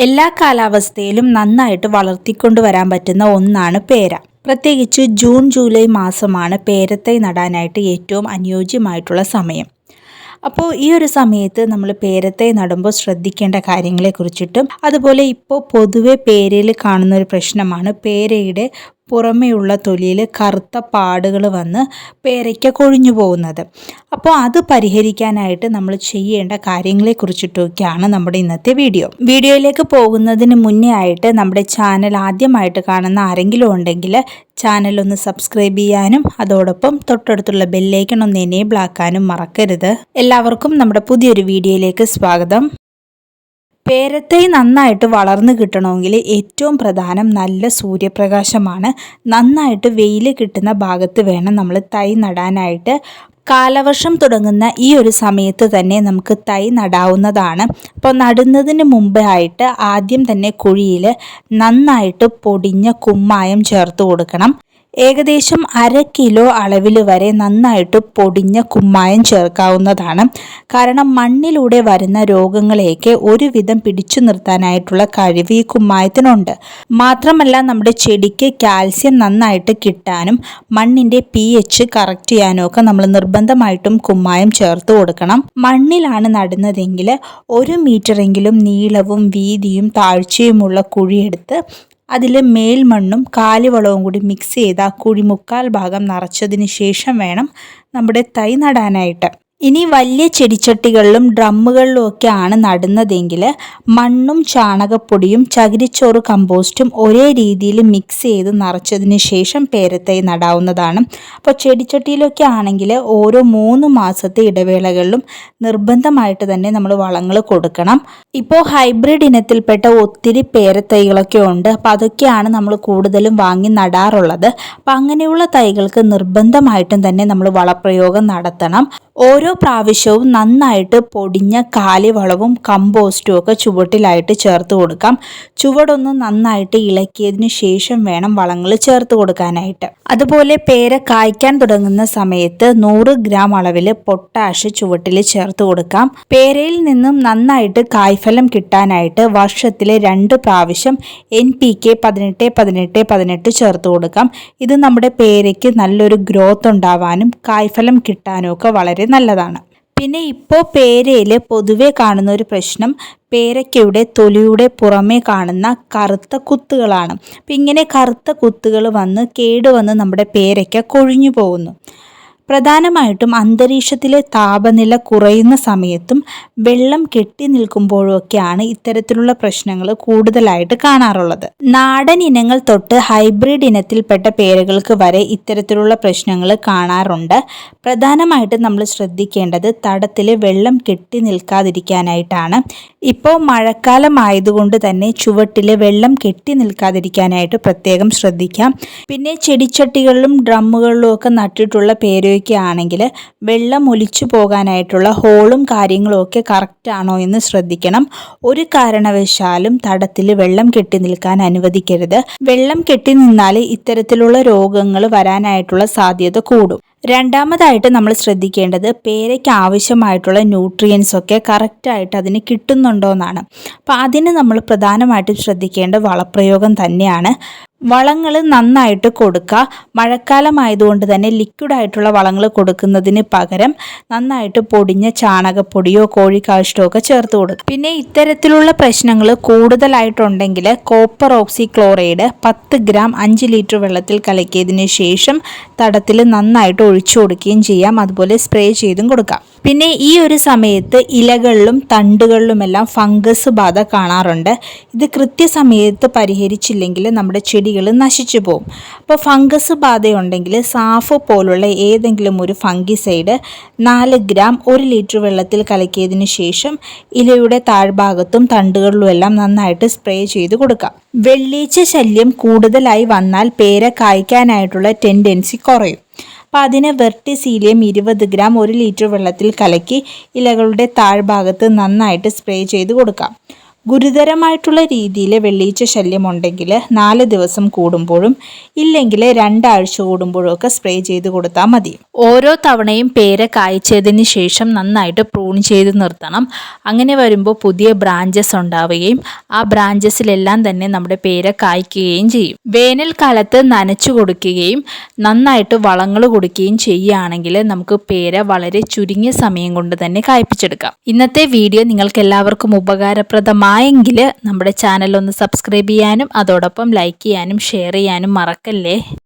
എല്ലാ കാലാവസ്ഥയിലും നന്നായിട്ട് വളർത്തിക്കൊണ്ടുവരാൻ പറ്റുന്ന ഒന്നാണ് പേര. പ്രത്യേകിച്ച് ജൂൺ ജൂലൈ മാസമാണ് പേരത്തൈ നടാനായിട്ട് ഏറ്റവും അനുയോജ്യമായിട്ടുള്ള സമയം. അപ്പോൾ ഈ ഒരു സമയത്ത് നമ്മൾ പേരത്തെ നടുമ്പോൾ ശ്രദ്ധിക്കേണ്ട കാര്യങ്ങളെക്കുറിച്ചിട്ടും അതുപോലെ ഇപ്പോൾ പൊതുവെ പേരയിൽ കാണുന്ന ഒരു പ്രശ്നമാണ് പേരയുടെ പുറമെയുള്ള തൊലിയിൽ കറുത്ത പാടുകൾ വന്ന് പേരയ്ക്ക കൊഴിഞ്ഞു പോകുന്നത്. അപ്പോൾ അത് പരിഹരിക്കാനായിട്ട് നമ്മൾ ചെയ്യേണ്ട കാര്യങ്ങളെ കുറിച്ചിട്ടൊക്കെയാണ് നമ്മുടെ ഇന്നത്തെ വീഡിയോ. വീഡിയോയിലേക്ക് പോകുന്നതിന് മുന്നേ ആയിട്ട് നമ്മുടെ ചാനൽ ആദ്യമായിട്ട് കാണുന്ന ആരെങ്കിലും ഉണ്ടെങ്കിൽ ചാനൽ ഒന്ന് സബ്സ്ക്രൈബ് ചെയ്യാനും അതോടൊപ്പം തൊട്ടടുത്തുള്ള ബെല്ലൈക്കൺ ഒന്ന് എനേബിൾ ആക്കാനും മറക്കരുത്. എല്ലാവർക്കും നമ്മുടെ പുതിയൊരു വീഡിയോയിലേക്ക് സ്വാഗതം. പേരത്തൈ നന്നായിട്ട് വളർന്നു കിട്ടണമെങ്കിൽ ഏറ്റവും പ്രധാനം നല്ല സൂര്യപ്രകാശമാണ്. നന്നായിട്ട് വെയിൽ കിട്ടുന്ന ഭാഗത്ത് വേണം നമ്മൾ തൈ നടാനായിട്ട്. കാലവർഷം തുടങ്ങുന്ന ഈ ഒരു സമയത്ത് തന്നെ നമുക്ക് തൈ നടാവുന്നതാണ്. അപ്പോൾ നടുന്നതിന് മുമ്പായിട്ട് ആദ്യം തന്നെ കുഴിയിൽ നന്നായിട്ട് പൊടിഞ്ഞ കുമ്മായം ചേർത്ത് കൊടുക്കണം. ഏകദേശം അര കിലോ അളവിൽ വരെ നന്നായിട്ട് പൊടിഞ്ഞ കുമ്മായം ചേർക്കാവുന്നതാണ്. കാരണം മണ്ണിലൂടെ വരുന്ന രോഗങ്ങളെയൊക്കെ ഒരുവിധം പിടിച്ചു നിർത്താനായിട്ടുള്ള കഴിവ് ഈ കുമ്മായത്തിനുണ്ട്. മാത്രമല്ല നമ്മുടെ ചെടിക്ക് കാൽസ്യം നന്നായിട്ട് കിട്ടാനും മണ്ണിന്റെ പി എച്ച് കറക്റ്റ് ചെയ്യാനും ഒക്കെ നമ്മൾ നിർബന്ധമായിട്ടും കുമ്മായം ചേർത്ത് കൊടുക്കണം. മണ്ണിലാണ് നടുന്നതെങ്കിൽ ഒരു മീറ്ററെങ്കിലും നീളവും വീതിയും താഴ്ചയുമുള്ള കുഴിയെടുത്ത് അതിൽ മേൽമണ്ണും കാലിവളവും കൂടി മിക്സ് ചെയ്ത് ആ ഭാഗം നിറച്ചതിന് ശേഷം വേണം നമ്മുടെ തൈ നടാനായിട്ട്. ഇനി വലിയ ചെടിച്ചട്ടികളിലും ഡ്രമ്മുകളിലും ആണ് നടുന്നതെങ്കിൽ മണ്ണും ചാണകപ്പൊടിയും ചകിരിച്ചോറ് കമ്പോസ്റ്റും ഒരേ രീതിയിൽ മിക്സ് ചെയ്ത് നിറച്ചതിന് ശേഷം പേരത്തൈ നടാവുന്നതാണ്. അപ്പോൾ ചെടിച്ചട്ടിയിലൊക്കെ ആണെങ്കിൽ ഓരോ മൂന്ന് മാസത്തെ ഇടവേളകളിലും നിർബന്ധമായിട്ട് തന്നെ നമ്മൾ വളങ്ങൾ കൊടുക്കണം. ഇപ്പോൾ ഹൈബ്രിഡ് ഇനത്തിൽപ്പെട്ട ഒത്തിരി പേരത്തൈകളൊക്കെ ഉണ്ട്. അപ്പോൾ അതൊക്കെയാണ് നമ്മൾ കൂടുതലും വാങ്ങി നടാറുള്ളത്. അപ്പോൾ അങ്ങനെയുള്ള തൈകൾക്ക് നിർബന്ധമായിട്ടും തന്നെ നമ്മൾ വളപ്രയോഗം നടത്തണം. ഓരോ പ്രാവശ്യവും നന്നായിട്ട് പൊടിഞ്ഞ കാലിവളവും കമ്പോസ്റ്റും ഒക്കെ ചുവട്ടിലായിട്ട് ചേർത്ത് കൊടുക്കാം. ചുവടൊന്ന് നന്നായിട്ട് ഇളക്കിയതിന് ശേഷം വേണം വളങ്ങൾ ചേർത്ത് കൊടുക്കാനായിട്ട്. അതുപോലെ പേര കായ്ക്കാൻ തുടങ്ങുന്ന സമയത്ത് നൂറ് ഗ്രാം അളവിൽ പൊട്ടാഷ് ചുവട്ടിൽ ചേർത്ത് കൊടുക്കാം. പേരയിൽ നിന്നും നന്നായിട്ട് കായ്ഫലം കിട്ടാനായിട്ട് വർഷത്തിലെ രണ്ട് പ്രാവശ്യം എൻ പി കെ പതിനെട്ട് പതിനെട്ട് പതിനെട്ട് ചേർത്ത് കൊടുക്കാം. ഇത് നമ്മുടെ പേരയ്ക്ക് നല്ലൊരു ഗ്രോത്ത് ഉണ്ടാവാനും കായ്ഫലം കിട്ടാനും ഒക്കെ വളരെ നല്ലതാണ്. പിന്നെ ഇപ്പോൾ പേരയിൽ പൊതുവെ കാണുന്ന ഒരു പ്രശ്നം പേരയ്ക്കയുടെ തൊലിയുടെ പുറമേ കാണുന്ന കറുത്ത കുത്തുകളാണ്. അപ്പം ഇങ്ങനെ കറുത്ത കുത്തുകൾ വന്ന് കേടുവന്ന് നമ്മുടെ പേരയ്ക്ക കൊഴിഞ്ഞു പോകുന്നു. പ്രധാനമായിട്ടും അന്തരീക്ഷത്തിലെ താപനില കുറയുന്ന സമയത്തും വെള്ളം കെട്ടി നിൽക്കുമ്പോഴൊക്കെയാണ് ഇത്തരത്തിലുള്ള പ്രശ്നങ്ങൾ കൂടുതലായിട്ട് കാണാറുള്ളത്. നാടൻ ഇനങ്ങൾ തൊട്ട് ഹൈബ്രിഡ് ഇനത്തിൽപ്പെട്ട പേരുകൾക്ക് വരെ ഇത്തരത്തിലുള്ള പ്രശ്നങ്ങൾ കാണാറുണ്ട്. പ്രധാനമായിട്ടും നമ്മൾ ശ്രദ്ധിക്കേണ്ടത് തടത്തിൽ വെള്ളം കെട്ടി നിൽക്കാതിരിക്കാനായിട്ടാണ്. ഇപ്പോൾ മഴക്കാലം ആയതുകൊണ്ട് തന്നെ ചുവട്ടിൽ വെള്ളം കെട്ടി നിൽക്കാതിരിക്കാനായിട്ട് പ്രത്യേകം ശ്രദ്ധിക്കാം. പിന്നെ ചെടിച്ചട്ടികളിലും ഡ്രമ്മുകളിലും ഒക്കെ നട്ടിട്ടുള്ള പേര് ഉപയോഗിക്കുകയാണെങ്കിൽ വെള്ളം ഒലിച്ചു പോകാനായിട്ടുള്ള ഹോളും കാര്യങ്ങളും ഒക്കെ കറക്റ്റാണോ എന്ന് ശ്രദ്ധിക്കണം. ഒരു കാരണവശാലും തടത്തിൽ വെള്ളം കെട്ടി നിൽക്കാൻ അനുവദിക്കരുത്. വെള്ളം കെട്ടി നിന്നാൽ ഇത്തരത്തിലുള്ള രോഗങ്ങൾ വരാനായിട്ടുള്ള സാധ്യത കൂടും. രണ്ടാമതായിട്ട് നമ്മൾ ശ്രദ്ധിക്കേണ്ടത് പേരയ്ക്ക് ആവശ്യമായിട്ടുള്ള ന്യൂട്രിയൻസ് ഒക്കെ കറക്റ്റായിട്ട് അതിന് കിട്ടുന്നുണ്ടോ എന്നാണ് അപ്പോൾ അതിന് നമ്മൾ പ്രധാനമായിട്ടും ശ്രദ്ധിക്കേണ്ട വളപ്രയോഗം തന്നെയാണ്. വളങ്ങൾ നന്നായിട്ട് കൊടുക്കുക മഴക്കാലമായതുകൊണ്ട് തന്നെ ലിക്വിഡ് ആയിട്ടുള്ള വളങ്ങൾ കൊടുക്കുന്നതിന് പകരം നന്നായിട്ട് പൊടിഞ്ഞ ചാണകപ്പൊടിയോ കോഴിക്കാഷ്ടോ ഒക്കെ ചേർത്ത് കൊടുക്കുക പിന്നെ ഇത്തരത്തിലുള്ള പ്രശ്നങ്ങൾ കൂടുതലായിട്ടുണ്ടെങ്കിൽ കോപ്പർ ഓക്സി ക്ലോറൈഡ് പത്ത് ഗ്രാം അഞ്ച് ലിറ്റർ വെള്ളത്തിൽ കലക്കിയതിന് ശേഷം തടത്തിൽ നന്നായിട്ട് ഒഴിച്ചു കൊടുക്കുകയും ചെയ്യാം. അതുപോലെ സ്പ്രേ ചെയ്തും കൊടുക്കാം. പിന്നെ ഈ ഒരു സമയത്ത് ഇലകളിലും തണ്ടുകളിലുമെല്ലാം ഫംഗസ് ബാധ കാണാറുണ്ട്. ഇത് കൃത്യസമയത്ത് പരിഹരിച്ചില്ലെങ്കിൽ നമ്മുടെ ചെടികൾ നശിച്ചു പോകും. അപ്പോൾ ഫംഗസ് ബാധയുണ്ടെങ്കിൽ സാഫ് പോലുള്ള ഏതെങ്കിലും ഒരു ഫംഗിസൈഡ് നാല് ഗ്രാം ഒരു ലിറ്റർ വെള്ളത്തിൽ കലക്കിയതിന് ശേഷം ഇലയുടെ താഴ്ഭാഗത്തും തണ്ടുകളിലുമെല്ലാം നന്നായിട്ട് സ്പ്രേ ചെയ്ത് കൊടുക്കാം. വെള്ളീച്ച ശല്യം കൂടുതലായി വന്നാൽ പേര കായ്ക്കാനായിട്ടുള്ള ടെൻഡൻസി കുറയും. അപ്പോൾ അതിന് വെർട്ടിസീലിയം ഇരുപത് ഗ്രാം ഒരു ലിറ്റർ വെള്ളത്തിൽ കലക്കി ഇലകളുടെ താഴ്ഭാഗത്ത് നന്നായിട്ട് സ്പ്രേ ചെയ്ത് കൊടുക്കാം. ഗുരുതരമായിട്ടുള്ള രീതിയിൽ വെള്ളീച്ച ശല്യം ഉണ്ടെങ്കിൽ നാല് ദിവസം കൂടുമ്പോഴും ഇല്ലെങ്കിൽ രണ്ടാഴ്ച കൂടുമ്പോഴും ഒക്കെ സ്പ്രേ ചെയ്ത് കൊടുത്താൽ മതി. ഓരോ തവണയും പേര കായ്ച്ചതിന് ശേഷം നന്നായിട്ട് പ്രൂൺ ചെയ്ത് നിർത്തണം. അങ്ങനെ വരുമ്പോൾ പുതിയ ബ്രാഞ്ചസ് ഉണ്ടാവുകയും ആ ബ്രാഞ്ചസിലെല്ലാം തന്നെ നമ്മുടെ പേര കായ്ക്കുകയും ചെയ്യും. വേനൽക്കാലത്ത് നനച്ചു കൊടുക്കുകയും നന്നായിട്ട് വളങ്ങൾ കൊടുക്കുകയും ചെയ്യുകയാണെങ്കിൽ നമുക്ക് പേര വളരെ ചുരുങ്ങിയ സമയം കൊണ്ട് തന്നെ കായ്പ്പിച്ചെടുക്കാം ഇന്നത്തെ വീഡിയോ നിങ്ങൾക്ക് എല്ലാവർക്കും ഉപകാരപ്രദമായെങ്കിൽ നമ്മുടെ ചാനൽ ഒന്ന് സബ്സ്ക്രൈബ് ചെയ്യാനും അതോടൊപ്പം ലൈക്ക് ചെയ്യാനും ഷെയർ ചെയ്യാനും മറക്കല്ലേ?